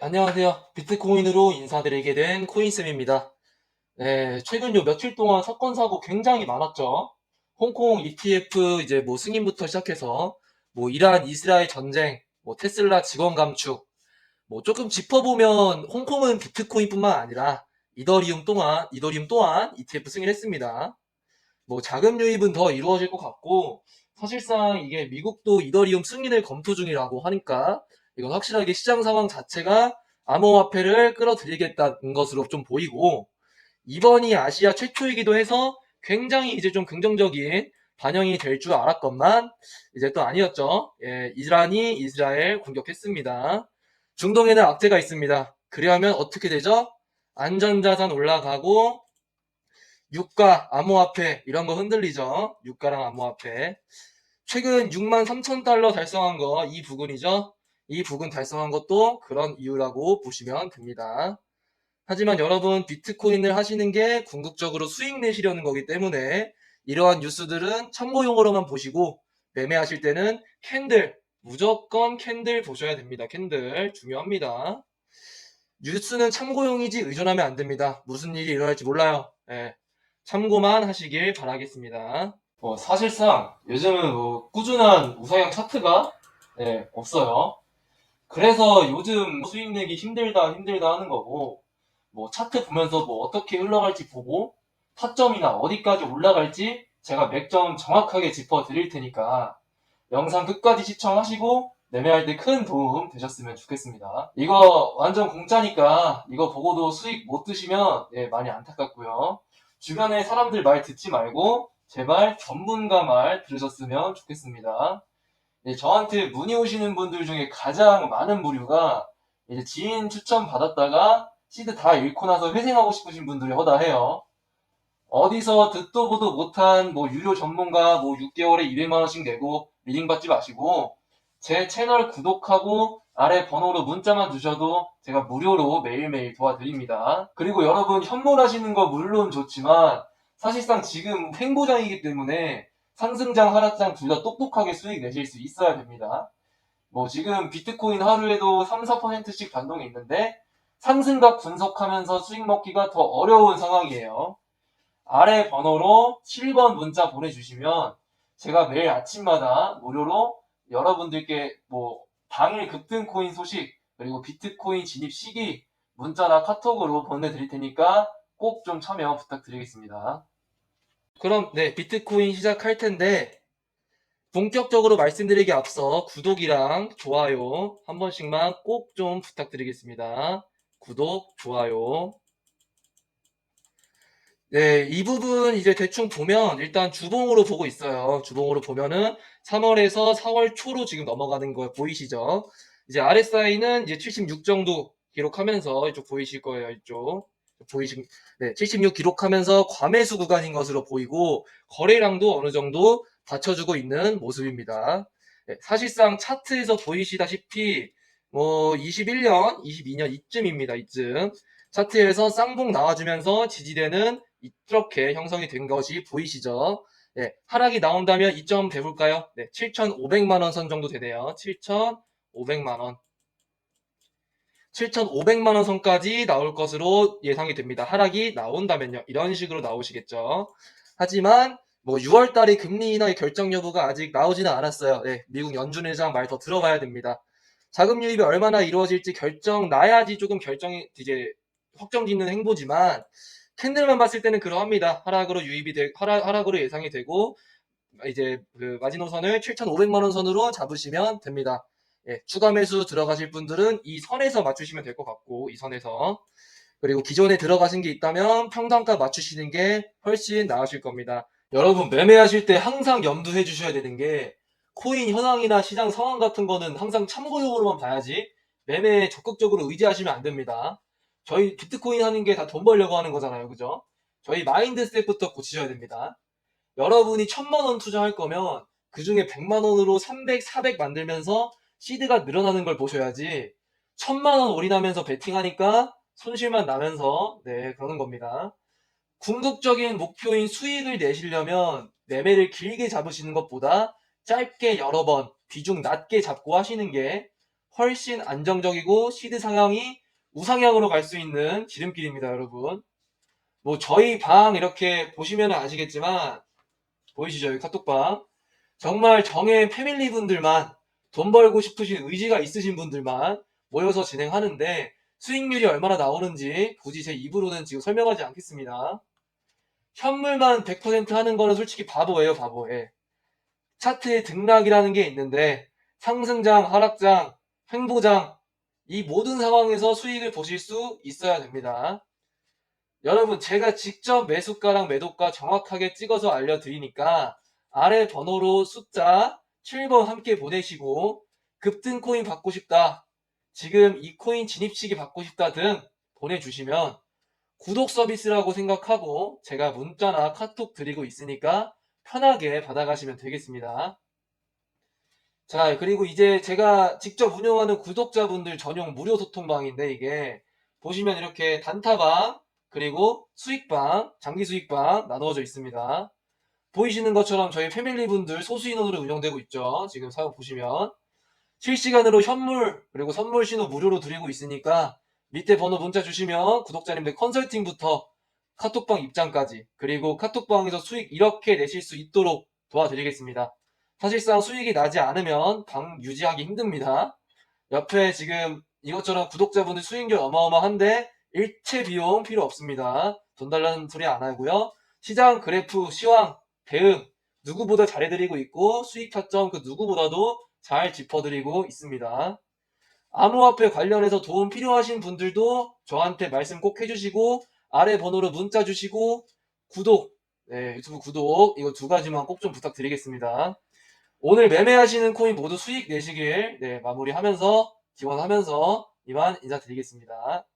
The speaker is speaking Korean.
안녕하세요. 비트코인으로 인사드리게 된 코인쌤입니다. 네, 최근 요 며칠 동안 사건 사고 굉장히 많았죠. 홍콩 ETF 이제 뭐 승인부터 시작해서 뭐 이란 이스라엘 전쟁, 뭐 테슬라 직원 감축, 뭐 조금 짚어보면 홍콩은 비트코인뿐만 아니라 이더리움 또한 이더리움 또한 ETF 승인했습니다. 뭐 자금 유입은 더 이루어질 것 같고 사실상 이게 미국도 이더리움 승인을 검토 중이라고 하니까 이건 확실하게 시장 상황 자체가 암호화폐를 끌어들이겠다는 것으로 좀 보이고 이번이 아시아 최초이기도 해서 굉장히 이제 좀 긍정적인 반영이 될 줄 알았건만 이제 또 아니었죠. 예, 이란이 이스라엘 공격했습니다. 중동에는 악재가 있습니다. 그리하면 어떻게 되죠? 안전자산 올라가고 유가, 암호화폐 이런 거 흔들리죠. 유가랑 암호화폐. 최근 6만 3천 달러 달성한 거 이 부분이죠. 이 부분 달성한 것도 그런 이유라고 보시면 됩니다. 하지만 여러분 비트코인을 하시는 게 궁극적으로 수익 내시려는 거기 때문에 이러한 뉴스들은 참고용으로만 보시고 매매하실 때는 캔들 무조건 캔들 보셔야 됩니다. 캔들 중요합니다. 뉴스는 참고용이지 의존하면 안 됩니다. 무슨 일이 일어날지 몰라요. 예. 참고만 하시길 바라겠습니다. 뭐 사실상 요즘은 뭐 꾸준한 우상향 차트가 예, 없어요. 그래서 요즘 수익 내기 힘들다 힘들다 하는 거고 뭐 차트 보면서 뭐 어떻게 흘러갈지 보고 타점이나 어디까지 올라갈지 제가 맥점 정확하게 짚어 드릴 테니까 영상 끝까지 시청하시고 매매할 때 큰 도움 되셨으면 좋겠습니다. 이거 완전 공짜니까 이거 보고도 수익 못 드시면 예, 많이 안타깝고요. 주변에 사람들 말 듣지 말고 제발 전문가 말 들으셨으면 좋겠습니다. 네, 저한테 문의 오시는 분들 중에 가장 많은 부류가 이제 지인 추천 받았다가 시드 다 잃고 나서 회생하고 싶으신 분들이 허다해요. 어디서 듣도 보도 못한 뭐 유료 전문가 뭐 6개월에 200만 원씩 내고 리딩 받지 마시고 제 채널 구독하고 아래 번호로 문자만 주셔도 제가 무료로 매일매일 도와드립니다. 그리고 여러분 현물하시는 거 물론 좋지만 사실상 지금 횡보장이기 때문에 상승장, 하락장 둘 다 똑똑하게 수익 내실 수 있어야 됩니다. 뭐 지금 비트코인 하루에도 3, 4%씩 변동이 있는데 상승각 분석하면서 수익 먹기가 더 어려운 상황이에요. 아래 번호로 7번 문자 보내주시면 제가 매일 아침마다 무료로 여러분들께 뭐 당일 급등 코인 소식 그리고 비트코인 진입 시기 문자나 카톡으로 보내드릴 테니까 꼭 좀 참여 부탁드리겠습니다. 그럼 네 비트코인 시작할 텐데 본격적으로 말씀드리기 앞서 구독이랑 좋아요 한 번씩만 꼭 좀 부탁드리겠습니다. 구독, 좋아요. 네, 이 부분 이제 대충 보면 일단 주봉으로 보고 있어요. 주봉으로 보면은 3월에서 4월 초로 지금 넘어가는 거 보이시죠? 이제 RSI는 이제 76 정도 기록하면서 이쪽 보이실 거예요. 이쪽. 보이신, 네, 76 기록하면서 과매수 구간인 것으로 보이고 거래량도 어느 정도 받쳐주고 있는 모습입니다. 네, 사실상 차트에서 보이시다시피 뭐 21년, 22년 이쯤입니다. 이쯤. 차트에서 쌍봉 나와주면서 지지대는 이렇게 형성이 된 것이 보이시죠? 네, 하락이 나온다면 이점 돼볼까요? 네, 7,500만 원 선 정도 되네요. 7,500만 원. 7,500만 원 선까지 나올 것으로 예상이 됩니다. 하락이 나온다면요. 이런 식으로 나오시겠죠. 하지만 뭐 6월 달에 금리 인하의 결정 여부가 아직 나오지는 않았어요. 네, 미국 연준 의장 말 더 들어봐야 됩니다. 자금 유입이 얼마나 이루어질지 결정 나야지 조금 결정이 이제 확정 짓는 행보지만 캔들만 봤을 때는 그러합니다. 하락으로 유입이 되, 하락, 하락으로 예상이 되고 이제 그 마지노선을 7,500만 원 선으로 잡으시면 됩니다. 예, 추가 매수 들어가실 분들은 이 선에서 맞추시면 될 것 같고 이 선에서 그리고 기존에 들어가신 게 있다면 평단가 맞추시는 게 훨씬 나으실 겁니다. 여러분 매매하실 때 항상 염두해 주셔야 되는 게 코인 현황이나 시장 상황 같은 거는 항상 참고용으로만 봐야지 매매에 적극적으로 의지하시면 안 됩니다. 저희 비트코인 하는 게 다 돈 벌려고 하는 거잖아요. 그죠? 저희 마인드셋부터 고치셔야 됩니다. 여러분이 천만 원 투자할 거면 그 중에 100만 원으로 300, 400 만들면서 시드가 늘어나는 걸 보셔야지 천만 원 올인하면서 베팅하니까 손실만 나면서 네 그러는 겁니다. 궁극적인 목표인 수익을 내시려면 매매를 길게 잡으시는 것보다 짧게 여러 번 비중 낮게 잡고 하시는 게 훨씬 안정적이고 시드 상향이 우상향으로 갈 수 있는 지름길입니다, 여러분. 뭐 저희 방 이렇게 보시면 아시겠지만 보이시죠? 여기 카톡방. 정말 정의 패밀리 분들만 돈 벌고 싶으신 의지가 있으신 분들만 모여서 진행하는데 수익률이 얼마나 나오는지 굳이 제 입으로는 지금 설명하지 않겠습니다. 현물만 100% 하는 거는 솔직히 바보예요, 바보 예. 차트의 등락이라는 게 있는데 상승장, 하락장, 횡보장 이 모든 상황에서 수익을 보실 수 있어야 됩니다. 여러분 제가 직접 매수가랑 매도가 정확하게 찍어서 알려드리니까 아래 번호로 숫자 7번 함께 보내시고 급등 코인 받고 싶다. 지금 이 코인 진입 시기 받고 싶다 등 보내주시면 구독 서비스라고 생각하고 제가 문자나 카톡 드리고 있으니까 편하게 받아가시면 되겠습니다. 자, 그리고 이제 제가 직접 운영하는 구독자분들 전용 무료 소통방인데 이게 보시면 이렇게 단타방 그리고 수익방, 장기 수익방 나누어져 있습니다. 보이시는 것처럼 저희 패밀리 분들 소수 인원으로 운영되고 있죠. 지금 사용 보시면 실시간으로 현물 그리고 선물 신호 무료로 드리고 있으니까 밑에 번호 문자 주시면 구독자님들 컨설팅부터 카톡방 입장까지 그리고 카톡방에서 수익 이렇게 내실 수 있도록 도와드리겠습니다. 사실상 수익이 나지 않으면 방 유지하기 힘듭니다. 옆에 지금 이것저것 구독자분들 수익률 어마어마한데 일체 비용 필요 없습니다. 돈 달라는 소리 안 하고요. 시장 그래프, 시황, 대응 누구보다 잘해드리고 있고 수익 타점 그 누구보다도 잘 짚어드리고 있습니다. 암호화폐 관련해서 도움 필요하신 분들도 저한테 말씀 꼭 해주시고 아래 번호로 문자 주시고 구독, 네, 유튜브 구독 이거 두 가지만 꼭 좀 부탁드리겠습니다. 오늘 매매하시는 코인 모두 수익 내시길 네, 마무리하면서 지원하면서 이만 인사드리겠습니다.